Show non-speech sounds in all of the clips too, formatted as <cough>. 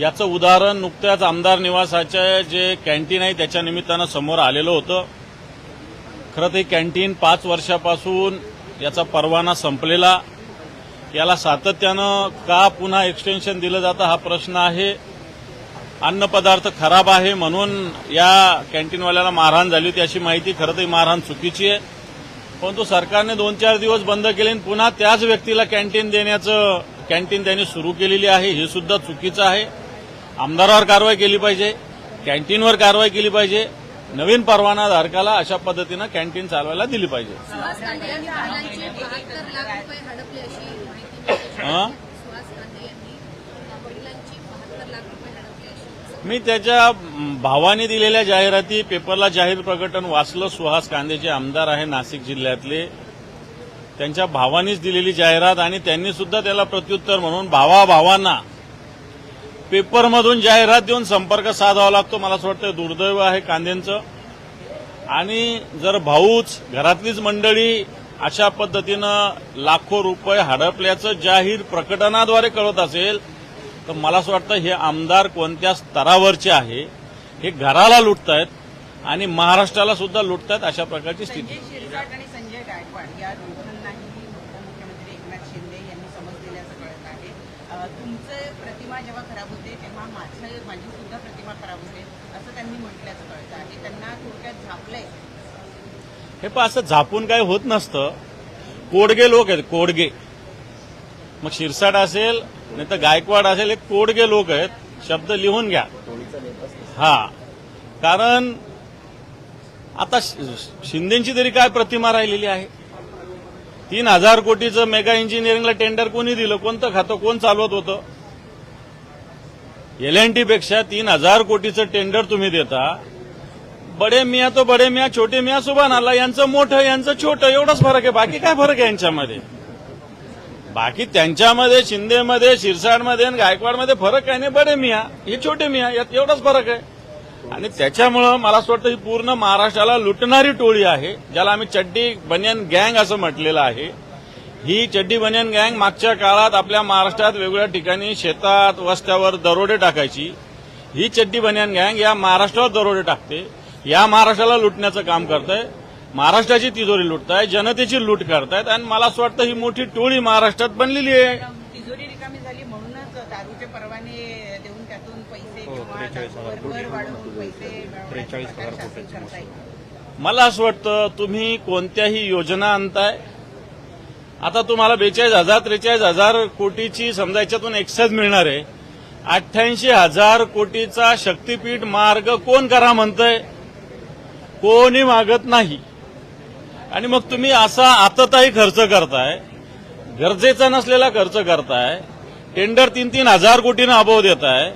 याचं उदाहरण नुकत्याच आमदार निवासाचे जे कॅन्टीन आहे त्याच्या निमित्तानं समोर आलेलं होतं. खरं ते कॅन्टीन पाच वर्षापासून याचा परवाना संपलेला. याला सातत्यानं का पुन्हा एक्सटेन्शन दिलं जातं हा प्रश्न आहे. अन्नपदार्थ खराब आहे म्हणून या कॅन्टीनवाल्याला मारहाण झाली होती अशी माहिती खरं तर मारहाण चुकीची आहे. परंतु सरकारने दोन चार दिवस बंद केले आणि पुन्हा त्याच व्यक्तीला कॅन्टीन देण्याचं कॅन्टीन त्यांनी सुरू केलेली आहे हे सुद्धा चुकीचं आहे. आमदारावर कारवाई केली पाहिजे कॅन्टीनवर कारवाई केली पाहिजे नवीन परवाना धारकाला अशा पद्धतीनं कॅन्टीन चालवायला दिली पाहिजे. मी त्याच्या भावाने दिलेल्या जाहिराती पेपरला जाहीर प्रकटन वाचलं. सुहास कांदेचे आमदार आहे नाशिक जिल्ह्यातले. त्यांच्या भावानीच दिलेली जाहिरात आणि त्यांनी सुद्धा त्याला प्रत्युत्तर म्हणून भावा भावांना पेपरमधून जाहिरात देऊन संपर्क साधावा लागतो. मला असं वाटतं दुर्दैव आहे कांद्यांचं. आणि जर भाऊच घरातलीच मंडळी अशा पद्धतीनं लाखो रुपये हडपल्याचं जाहीर प्रकटनाद्वारे कळत असेल तर मला असं वाटतं हे आमदार कोणत्या स्तरावरचे आहे हे घराला लुटतायत आणि महाराष्ट्राला सुद्धा लुटतायत अशा प्रकारची स्थिती. तुमचं प्रतिमा जेव्हा त्यांनी म्हटल्याचं त्यांना थोडक्यात झापलंय. हे पण असं झापून काय होत नसतं. कोडगे लोक आहेत कोडगे. मग शिरसाट असेल नाही तर गायकवाड असेल हे कोडगे लोक आहेत. शब्द लिहून घ्या. हा. कारण आता शिंदेची तरी काय प्रतिमा राहिलेली आहे? तीन हजार कोटीचं मेगा इंजिनिअरिंगला टेंडर कोणी दिलं? कोणतं खातं? कोण चालवत होतं? एल एन टी पेक्षा तीन हजार कोटीचं टेंडर तुम्ही देता. बडे मिया तो बडे मिया छोटे मिया सुभान आला यांचं मोठं यांचं छोटं एवढाच फरक आहे. बाकी काय फरक आहे यांच्यामध्ये? बाकी त्यांच्यामध्ये शिंदेमध्ये शिरसाडमध्ये आणि गायकवाडमध्ये फरक आहे नाही बडे मिया? हे छोटे मिया यात एवढाच फरक आहे. आणि त्याच्यामुळं मला असं वाटतं ही पूर्ण महाराष्ट्राला लुटणारी टोळी आहे ज्याला आम्ही चड्डी बनियन गँग असं म्हटलेलं आहे. ही चड्डी बनियन गँग मागच्या काळात आपल्या महाराष्ट्रात वेगवेगळ्या ठिकाणी शेतात वस्त्यावर दरोडे टाकायची. ही चड्डी बनियन गँग या महाराष्ट्रावर दरोडे टाकते. या महाराष्ट्राला लुटण्याचं काम करत आहे महाराष्ट्राची तिजोरी लुटताय जनतेची लूट करतायत आणि मला असं वाटतं ही मोठी टोळी महाराष्ट्रात बनलेली आहे. तिजोरी रिकामी झाली म्हणूनच दारूचे परवाने देऊन त्यातून पैसे किंवा दारूवर कर वाढवून पैसे मिळवण्याचे प्रकार शासन करताय मला असं वाटतं तुम्ही कोणत्याही योजना आणताय आता तुम्हाला बेचाळीस हजार त्रेचाळीस हजार कोटीची समजा याच्यातून एक्साईज मिळणार आहे. अठ्ठ्याऐंशी हजार कोटीचा शक्तीपीठ मार्ग कोण करा म्हणतंय? कोणी मागत नाही. आणि मग तुम्ही असा आतताही खर्च करताय गरजेचा नसलेला खर्च करताय टेंडर तीन तीन हजार कोटीनं अभाव देताय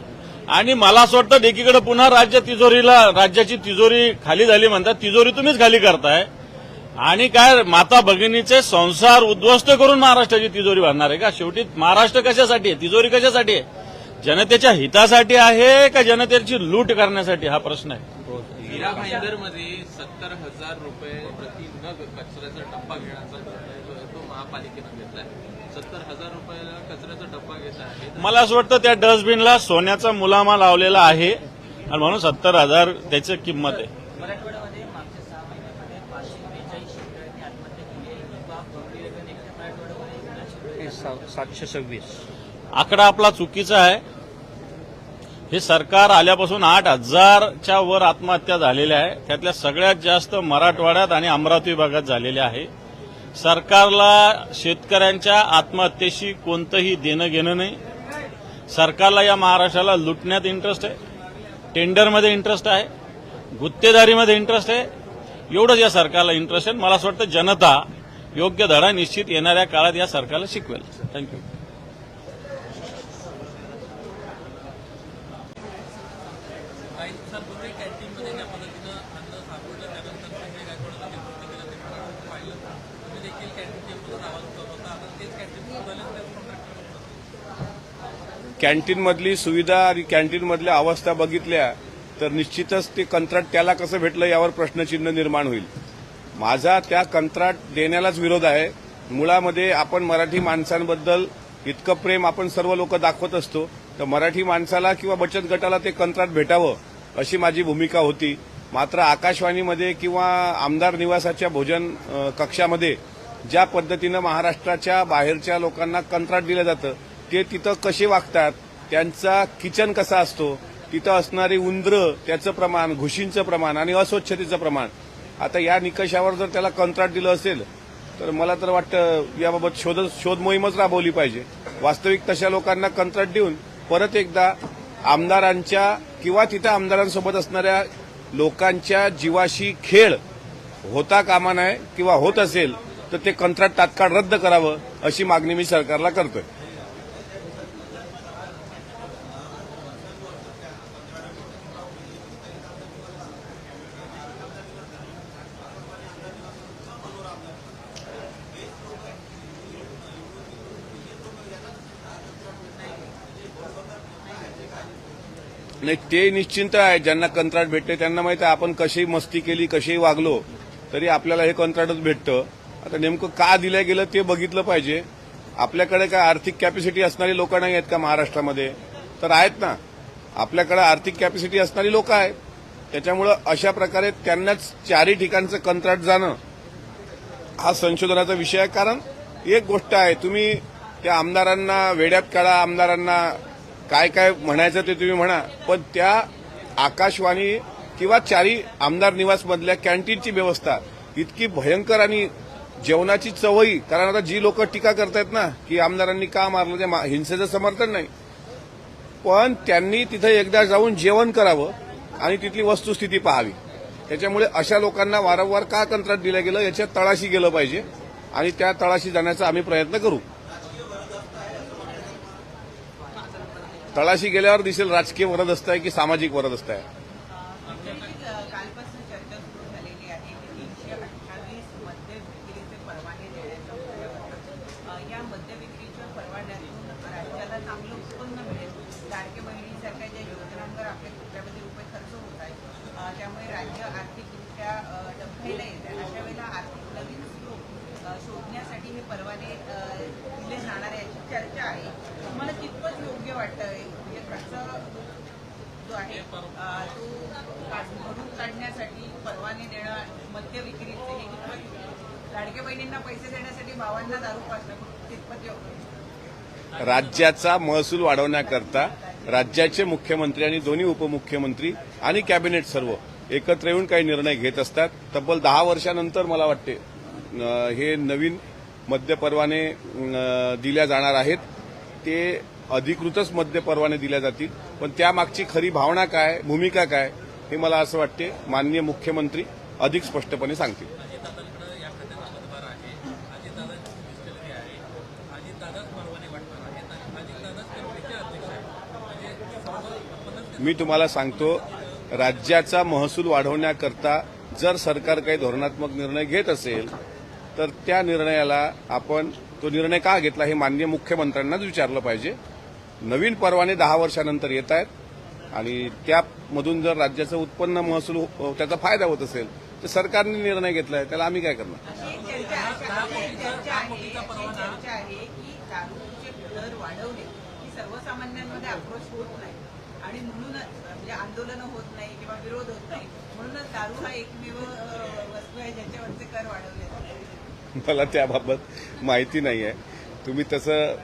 आणि मला असं वाटतं एकीकडे पुन्हा राज्य तिजोरीला राज्याची तिजोरी खाली झाली म्हणतात तिजोरी तुम्हीच खाली करताय. आणि काय माता भगिनीचे संसार उद्ध्वस्त करून महाराष्ट्राची तिजोरी भरणार आहे का? शेवटी महाराष्ट्र कशासाठी आहे? तिजोरी कशासाठी आहे? जनतेच्या हितासाठी आहे का जनतेची लूट करण्यासाठी? हा प्रश्न आहे. हिरा भाईंदरमध्ये सत्तर हजार रुपये प्रति नग कचऱ्याचा डब्बा घेण्याचा निर्णय जो आहे तो महापालिकेनं घेतलाय. सत्तर हजार रुपयाला कचऱ्याचा डब्बा घेत आहे मला असं वाटतं त्या डस्टबिनला सोन्याचा मुलामा लावलेला आहे. आणि म्हणून सत्तर हजार त्याची किंमत आहे मराठवाड्यामध्ये मागच्या सहा महिन्यामध्ये पाचशे बेचाळीस शेतकऱ्यांनी आत्महत्या केली आहे ही बाब गंभीर आहे कारण एकट्या मराठवाड्यामध्ये गुन्हा शेतकरी सातशे सव्वीस. आकडा आपला चुकीचा आहे. हे सरकार आल्यापासून आठ हजारच्या वर आत्महत्या झालेल्या आहे. त्यातल्या सगळ्यात जास्त मराठवाड्यात आणि अमरावती भागात झालेल्या आहे. सरकारला शेतकऱ्यांच्या आत्महत्येशी कोणतंही देणं घेणं नाही. सरकारला या महाराष्ट्राला लुटण्यात इंटरेस्ट आहे. टेंडरमध्ये इंटरेस्ट आहे. गुत्तेदारीमध्ये इंटरेस्ट आहे. एवढंच या सरकारला इंटरेस्ट आहे. मला असं वाटतं जनता योग्य धडा निश्चित येणाऱ्या काळात या सरकारला शिकवेल. थँक्यू कॅन्टीनमधली सुविधा आणि कॅन्टीनमधल्या अवस्था बघितल्या तर निश्चितच ते कंत्राट त्याला कसं भेटलं यावर प्रश्नचिन्ह निर्माण होईल. माझा त्या कंत्राट देण्यालाच विरोध आहे. मुळामध्ये आपण मराठी माणसांबद्दल इतकं प्रेम आपण सर्व लोक दाखवत असतो. तर मराठी माणसाला किंवा बचत गटाला ते कंत्राट भेटावं अशी माझी भूमिका होती. मात्र आकाशवाणीमध्ये किंवा आमदार निवासाच्या भोजन कक्षामध्ये ज्या पद्धतीनं महाराष्ट्राच्या बाहेरच्या लोकांना कंत्राट दिलं जातं ते तिथं कसे वागतात त्यांचा किचन कसा असतो तिथं असणारी उंदरं त्याचं प्रमाण घुशींचं प्रमाण आणि अस्वच्छतेचं प्रमाण आता या निकषावर जर त्याला कंत्राट दिलं असेल तर मला तर वाटतं याबाबत शोध शोध मोहीमच राबवली पाहिजे. वास्तविक तशा लोकांना कंत्राट देऊन परत एकदा आमदारांच्या किंवा तिथं आमदारांसोबत असणाऱ्या लोकांच्या जीवाशी खेळ होता कामा नये किंवा होत असेल तर ते कंत्राट तात्काळ रद्द करावं अशी मागणी मी सरकारला करतोय. नाही ते निश्चिंत आहे. ज्यांना कंत्राट भेटते त्यांना माहीत आहे आपण कशी मस्ती केली कशीही वागलो तरी आपल्याला हे कंत्राटच भेटतं. आता नेमकं का दिलं गेलं ते बघितलं पाहिजे. आपल्याकडे काय आर्थिक कॅपॅसिटी असणारी लोक नाही आहेत का महाराष्ट्रामध्ये? तर आहेत ना. आपल्याकडे आर्थिक कॅपॅसिटी असणारी लोक आहेत. त्याच्यामुळं अशा प्रकारे त्यांनाच चारही ठिकाणचं कंत्राट जाणं हा संशोधनाचा विषय आहे. कारण एक गोष्ट आहे तुम्ही त्या आमदारांना वेड्यात काढा आमदारांना काय काय म्हणायचं ते तुम्ही म्हणा. पण त्या आकाशवाणी किंवा चारी आमदार निवासमधल्या कॅन्टीनची व्यवस्था इतकी भयंकर आणि जेवणाची चवही कारण आता जी लोक टीका करतायत ना की आमदारांनी का मारलं ते मा- हिंसेचं समर्थन नाही. पण त्यांनी तिथं एकदा जाऊन जेवण करावं आणि तिथली वस्तुस्थिती पाहावी. त्याच्यामुळे अशा लोकांना वारंवार का कंत्राट दिलं गेलं? याच्या तळाशी गेलं पाहिजे आणि त्या तळाशी जाण्याचा आम्ही प्रयत्न करू. तळाशी गेल्यावर दिसेल राजकीय वरदस्त आहे की सामाजिक वरदस्त आहे? आमच्याकडे कालपासून चर्चा सुरू झालेली आहे तीनशे अठ्ठावीस विक्रीचे परवाने या राज्याला चांगलं उत्पन्न मिळेल ज्या योजनांवर रुपये खर्च होत आहेत त्यामुळे राज्य आर्थिकदृष्ट्या अशा वेळेला आर्थिक नवीन शोधण्यासाठी हे परवाने दिले जाणार आहे याची चर्चा आहे तुम्हाला वाटतं म्हणजे खर्च जो आहे तो भरून काढण्यासाठी परवाने देणं मद्य विक्रीचे हे कितपत बहिणींना पैसे देण्यासाठी भावांना दारू कितपत योग्य राज्याचा महसूल वाढवण्याकरता राज्याचे मुख्यमंत्री आणि दोन्ही उपमुख्यमंत्री आणि कॅबिनेट सर्व एकत्र येऊन काही निर्णय घेत असतात. तब्बल दहा वर्षानंतर मला वाटते हे नवीन मद्य परवाने दिल्या जाणार आहेत. ते अधिकृतच मद्य परवाने दिल्या जातील. पण त्यामागची खरी भावना काय भूमिका काय हे मला असं वाटते माननीय मुख्यमंत्री अधिक स्पष्टपणे सांगतील. म्हणजे मी तुम्हाला सांगतो राज्याचा महसूल वाढवण्याकरता जर सरकार काही धोरणात्मक निर्णय घेत असेल तर त्या निर्णयाला आपण तो निर्णय का घेतला हे माननीय मुख्यमंत्र्यांनाच विचारलं पाहिजे. नवीन परवाने दहा वर्षानंतर येत आहेत आणि त्यामधून जर राज्याचं उत्पन्न महसूल हो- त्याचा फायदा होत असेल तर सरकारने निर्णय घेतला आहे त्याला आम्ही काय करणार? सर्वसामान्यांमध्ये आक्रोश होत नाही. आणि म्हणूनच म्हणजे आंदोलनं होत नाही किंवा विरोध होत नाही म्हणूनच दारू हा एकमेव अ, वस्तू आहे ज्याच्यावरचे कर वाढवले जातात. मला त्याबाबत माहिती नाही आहे तुम्ही तसं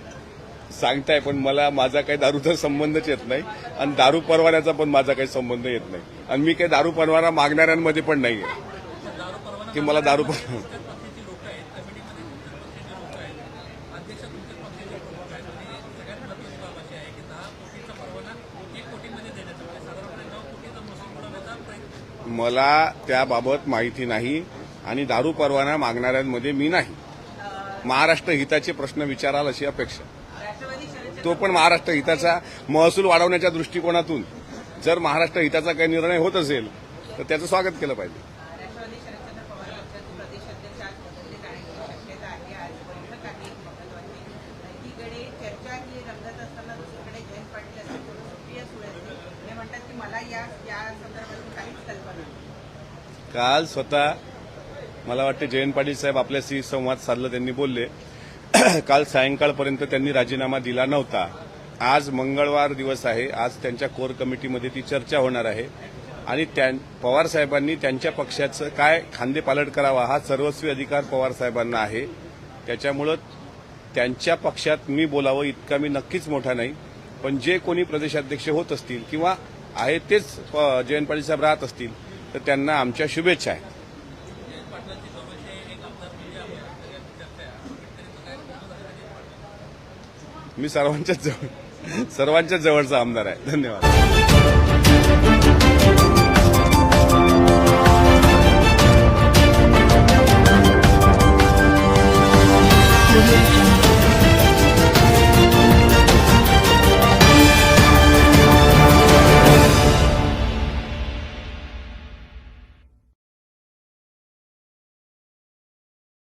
सांगताय पण मला माझा काही दारूचा संबंधच येत नाही. आणि दारू परवान्याचा पण माझा काही संबंध येत नाही. आणि मी काही दारू परवाना मागणाऱ्यांमध्ये पण नाही आहे की मला दारू परवाना मला त्याबाबत माहिती नाही आणि दारू परवाना मागणाऱ्यांमध्ये मी नाही. महाराष्ट्र हिताचे प्रश्न विचाराल अशी अपेक्षा. तो पण महाराष्ट्र हिताचा महसूल वाढवण्याच्या दृष्टिकोनातून जर महाराष्ट्र हिताचा काही निर्णय होत असेल तर त्याचं स्वागत केलं पाहिजे. काल स्वतः मला वाटतं जयंत पाटील साहेब आपल्याशी संवाद साधला त्यांनी बोलले. <clears throat> काल सायंकाळपर्यंत त्यांनी राजीनामा दिला नव्हता. आज मंगळवार दिवस आहे. आज त्यांच्या कोर कमिटीमध्ये ती चर्चा होणार आहे. आणि त्या पवार साहेबांनी त्यांच्या पक्षाचं काय खांदेपालट करावा हा सर्वस्वी अधिकार पवार साहेबांना आहे. त्याच्यामुळं त्यांच्या पक्षात मी बोलावं इतका मी नक्कीच मोठा नाही. पण जे कोणी प्रदेशाध्यक्ष होत असतील किंवा आहे तेच जयंत पाटील साहेब राहत असतील तर त्यांना आमच्या शुभेच्छा आहेत. मी सर्वांच्याच जवळ सर्वांच्याच जवळचा आमदार आहे. धन्यवाद.